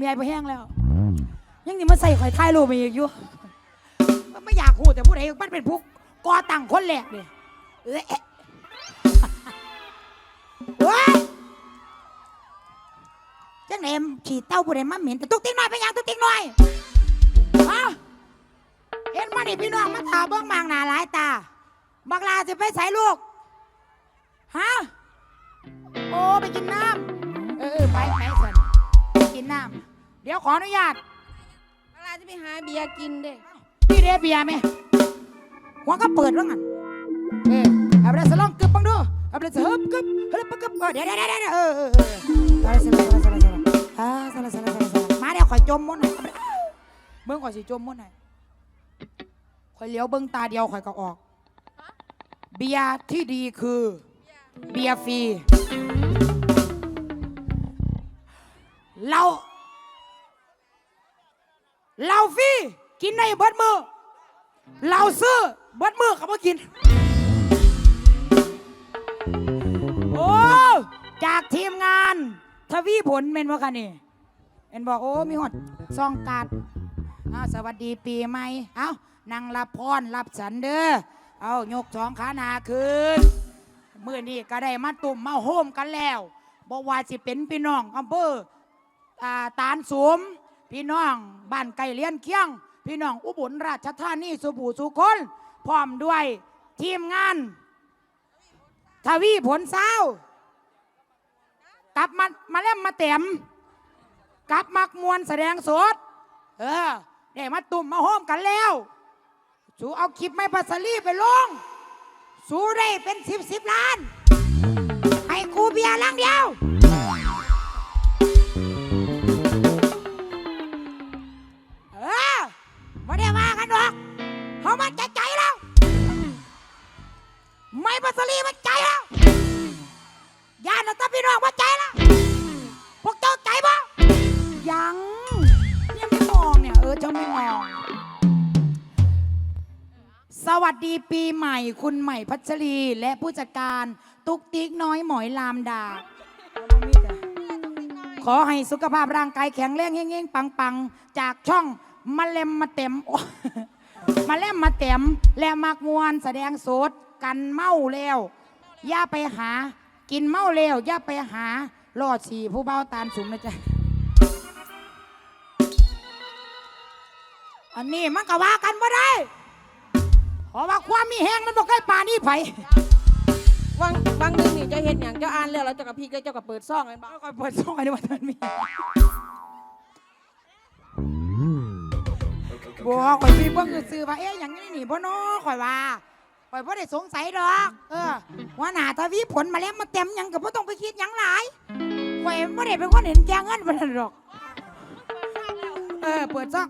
มียไปแห้งแล้ว ยังนี่มาใส่ข่อยท้ายรูปมาอีกอยู่มันไม่อยากหูแต่ผู้ใดมันเป็นผู้ก่อตั้งคนแรกเลยเอ้ยเอ้ยจังไหนฉีดเต้าผู้ใดมาเหม็นแต่ตุ๊กติ๊กน้อยไปยังตุ๊กติ๊กน้อยฮะเห็นมาดิพี่น้องมาถาเบื้องมางหนาหลายตาบักลาจะไปใส่ลูกฮะโอ้ไปกินน้ำเออไปไปเถอะไปกินน้ำ เดี๋ยวขออนุญาต เวลาจะไปหาเบียร์กินเด้พี่เดเบียร์ไหมหัวก็เปิดว่างั้นเออเอาไปเลยสลองกึบบังดูเอาไปเลยสเฮิบกึบเฮ้ยปะกึบเออเดี๋ยวเดี๋ยวเดี๋ยวเดี๋ยวเออเออเออเอาเลยสละสละสละสละอ่าสละสละสละสละมาเดี๋ยวข่อยจมมุนหน่อยเอาไปเลยเบิ่งข่อยสิจมมุนหน่อยข่อยเลี้ยวเบิ่งตาเดียวข่อยก็ออก เบียร์ที่ดีคือ เบียร์ฟรีเรา เราฟรีกินในเบิดมือเราซื้อเบิดมือเขามากิน โอ้จากทีมงาน ทวีผลเมนว่ากันนี่เอ็นบอกโอ้มีหดซองการ์ดอ้าวสวัสดีปีใหม่เอ้านางรับพรรับสันเด้อเอายกสองขาหนาคืนมื่อนี้ก็ได้มาตุ่มมาโฮมกันแล้วบอกว่าสิเป็นพี่น้องอำเภอตาลสวม พี่น้องบ้านไก่เลี้ยนเคียง พี่น้องอุบลราชธานีสุบูสุคนพร้อมด้วยทีมงาน ทวีผลเศร้ากลับมามาเล่มมาเต็มกลับมักมวนแสดงสด เออได้มาตุ่มมาโฮมกันแล้วสูเอาคลิปไม่ปัสสลีไปลง สูได้เป็นสิบสิบล้าน ให้กูเบียร์ลังเดียว คุณใหม่พัชรีและผู้จัดการตุกติ๊กน้อยหมอยลามดา ขอให้สุขภาพร่างกายแข็งแรงเฮงๆปังๆ จากช่องมาเล็มมาเต็มโอ้มาเล่มมาเต็มและมักมวนแสดงสดกันเมาแล้วอย่าไปหา กินเมาแล้วอย่าไปหาลอดสีผู้เบาตาลสุมนะจ๊ะอันนี้มันก็ว่ากันบ่ได้ เพราะว่าความมีแห้งมันบอกใกล้ป่านี่ไผวังวังหนึงนี่เจ้าเห็นอย่างเจ้าอ่านแล้วแล้วเจ้ากับพี่ก็เจ้ากับเปิดซ่องเลยบ้าก็เปิดช่องอันนี้ว่ามันมีบัวข่อยพี่เบิ่งซื้อๆว่าเอ๊ะอย่างนี้นี่บ่น้อข่อยว่าข่อยบ่ได้สงสัยดอกเออว่าหน้าทวีผลมาแล้วมาเต็มหยังก็บ่ต้องไปคิดหยังหลายข่อยบ่ได้เป็นคนเห็นแก่เงินปานนั้นดอกเออเปิดซ่อง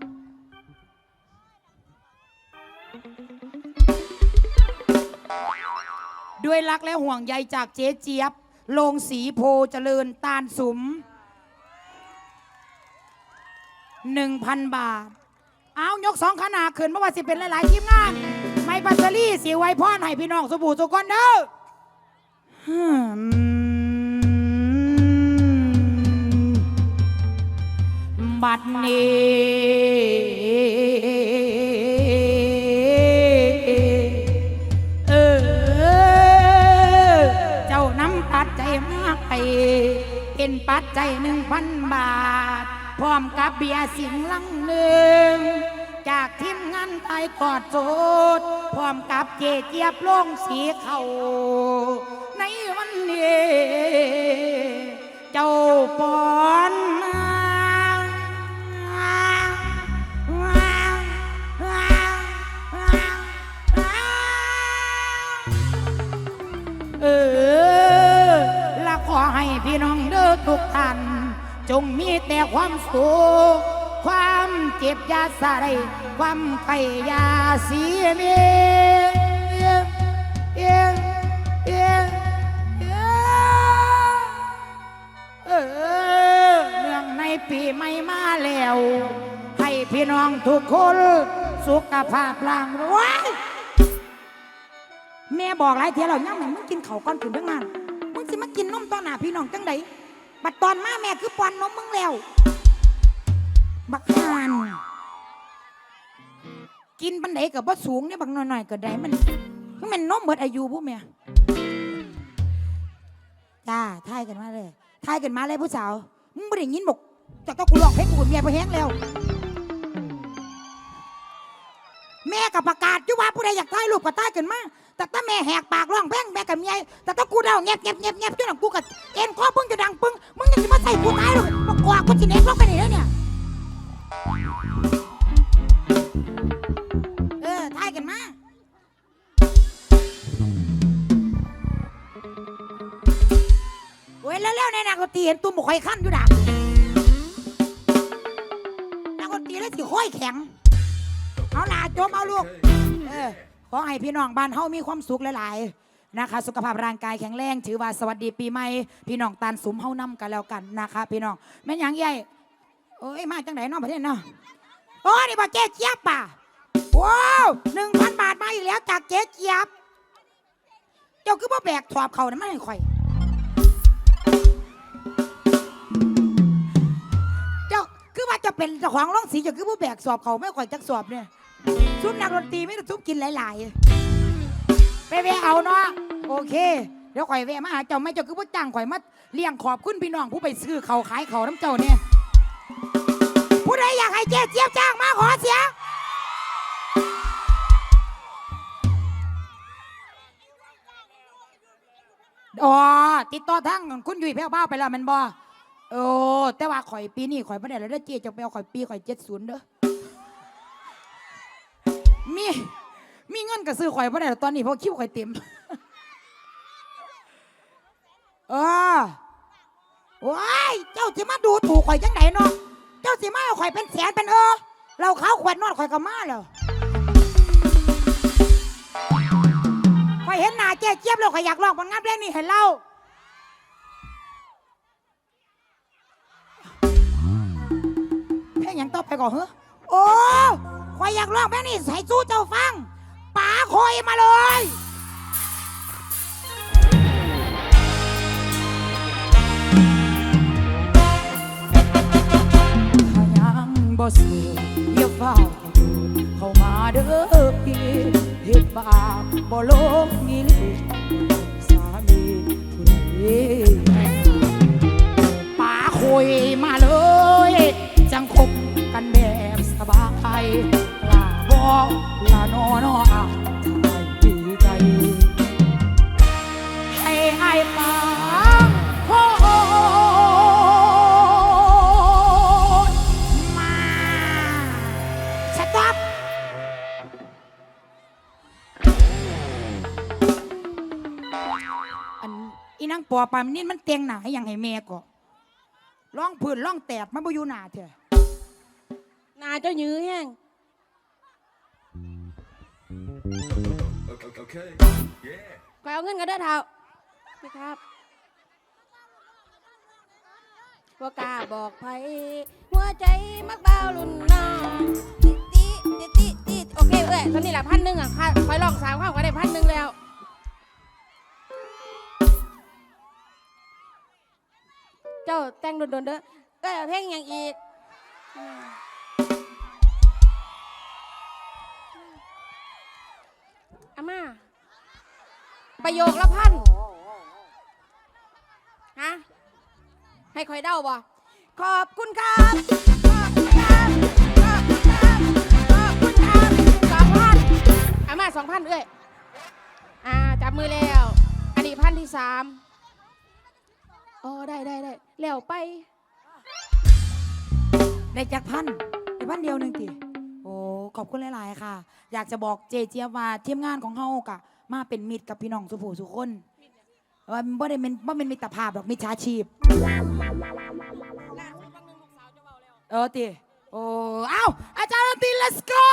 ด้วยรักและห่วงใยจากเจ๊เจี๊ยบลงสีโพเจริญตาลสุมหนึ่งพันบาท เอายกสองขนาดขึ้นเพราะว่าสิเป็นหลาย ๆ ทีมงาน ไม่ปัสสลี่สีไว้พ่อให้พี่น้องสบู่สุกคนเด้อฮึมบัดนี้ เป็นปัดใจหนึ่งพันบาท พร้อมกับเบียร์สิงลังหนึ่ง จากทีมงานไทยกอดโจดพร้อมกับเจเจียบลงสีเขาในวันนี้ เจ้าปอ จงมีแต่ความสุขความเจ็บยาใส่ความไข่ยาเสียเมียเอียงเอียงเอียงเออเนื่องในปีใหม่มาแล้ว ให้พี่น้องทุกคน สุขภาพร่างรวยแม่บอกหลายเทียแล้วยังไงมึงกินเขาวก่อนถึงเรื่องงานมึงสิมากินนมต่อหน้าพี่น้องจังใด บัดตอนมาแม่คือปอนนมมึงแล้ว บักฮานกินบันไดกับบ่สูงเนี่ยบักหน่อยๆก็ได้มันมันแมันนมหมดอายุผู้แม่จ้าทายกันมาเลยทายกันมาเลยผู้สาวมึงไม่ได้ยินบอกจากต้องกูลองเพลงกูเมียไปแห้งแล้ว แม่กับประกาศอยู่ว่าผู้ใดอยากถ่ายรูปก็ถ่ายกันมา แต่ถ้าแม่แหกปากร้องเพลงแม่กับเมียแต่ถ้ากูเดาเงียบเงียบเงียบเงียบจนหลังกูกับเอ็นคอปึ้งจะดังปึ้งมึงยังจะมาใส่กูตายหรอกมากวาดกูจีเน็กลงไปไหนแล้วเนี่ยเออถ่ายกันมาเว้ยแล้วๆในนักดนตรีเห็นตุ้มบ่ค่อยขั้นอยู่ด่ะนักดนตรีแล้วสิค่อยแข็งเอาล่ะจมเอาลูกเออ ขอให้พี่น้องบ้านเฮามีความสุขหลายๆนะคะ สุขภาพร่างกายแข็งแรง ถือว่าสวัสดีปีใหม่พี่น้องตานสุมเฮานํกันแล้วกันนะคะ พี่น้องแม่นยังใหญ่โอ้ยมาจังไหนเนาะประเทศเนาะโอ้นี่บ่เจ๊เจี๊ยบป่ะว้าวหนึ่งพันบาทมาอีกแล้วจากเจ๊เจี๊ยบ เจ้าคือบ่แบกถอบเขานะไม่ให้ข่อยเจ้าคือว่าจะเป็นเจ้าของร้องสีเจ้าคือผู้แบกสอบเขาไม่ข่อยจักสอบเนี่ย ซุ่มนักดนตรีไม่ได้ซุ่มกินหลายๆไปแวะเอาเนาะโอเค เดี๋ยวข่อยแวะมาหาเจ้าไม่เจ้าคือผู้จ้างข่อยมาเลี้ยงขอบคุณพี่น้องผู้ไปซื้อเขาขายเขาน้ำเจ้าเนี่ยผู้ใดอยากให้เจ๊เจี๊ยบจ้างมาขอเสียงอ๋อติดต่อทั้งคุณยุ้ยแพ้วบ้าไปแล้วมันบ่โอ้แต่ว่าข่อยปีนี้ข่อยไม่ได้แล้วเด้อเจ๊จะไปเอาข่อยปีข่อยเจ็ดศูนย์เด้อ มีมีเงินก็ซื้อข่อยไม่ได้แล้วตอนนี้เพราะคิวข่อยเต็ม เออว้ายเจ้าสิมาดูถูกข่อยจังไหนเนาะเจ้าสิมาเอาข่อยเป็นแสนเป็นเออเราเข้าขวดนอดข่อยก็มาแล้วข่อยเห็นหน้าเจ๊เจี๊ยบแล้วข่อยอยากลองผลงานเพลงนี้ให้เล่าเพลงหยังต่อไปก่อนเหรอโอ้ ข่อยอยากร้องเพลงนี้ใส่สู้เจ้าฟังป๋าคอยมาเลยถ้ายังบ่เสื่ออย่าเฝ้าเข้ามาเด้อพี่เฮ็ดบาปบ่ลงมีลีสามีผู้ใดป่าคุยมาเลย จังคบกันแบบสบาย ลาบอกลานอนอาทายดีใจให้ไอ้ป่าโคตรมาสต็อปอันอีนังปอปามนี่มันเตียงหนาอย่างให้แม่ก็ล่องผื่นล่องแตดมันบ่อยู่หนาเถอะหนาเจ้ายื้อแห้ง Okay. okay. Yeah. ไปเอาเงินกันเด้อเท้านี่ครับว่ากล้าบอกไผหัวใจมักเบาลุ่นน้องติติติติติโอเคเอ้ยตอนนี้แหละพันหนึ่งอะค่ะไปลองสามข้าวก็ได้พันหนึ่งแล้ว เจ้าแต่งโดนๆเด้อเอ้ยเอาเพลงอย่างอีก อืมาม่าประโยคละพันฮะให้คอยเดาบ่ขอบคุณครับขอบคุณครับขอบคุณครับขอบคุณครับสองพันอามาสองพันเอ้ยอ่าจับมือแล้วอันนี้พันที่สามอ๋อได้ได้ได้แล้วไป ได้จักพันได้พันเดียวหนึ่งที ขอบคุณหลาย ๆ ค่ะ อยากจะบอกเจเจียบว่าทีมงานของเฮากะมาเป็นมิตรกับพี่น้องสุผู้สุคนว่าบ่ได้เป็นบ่เป็นมิตรภาพหรอกมิจฉาชีพเออตีโอ้เอ้าอาจารย์ดนตรี let's go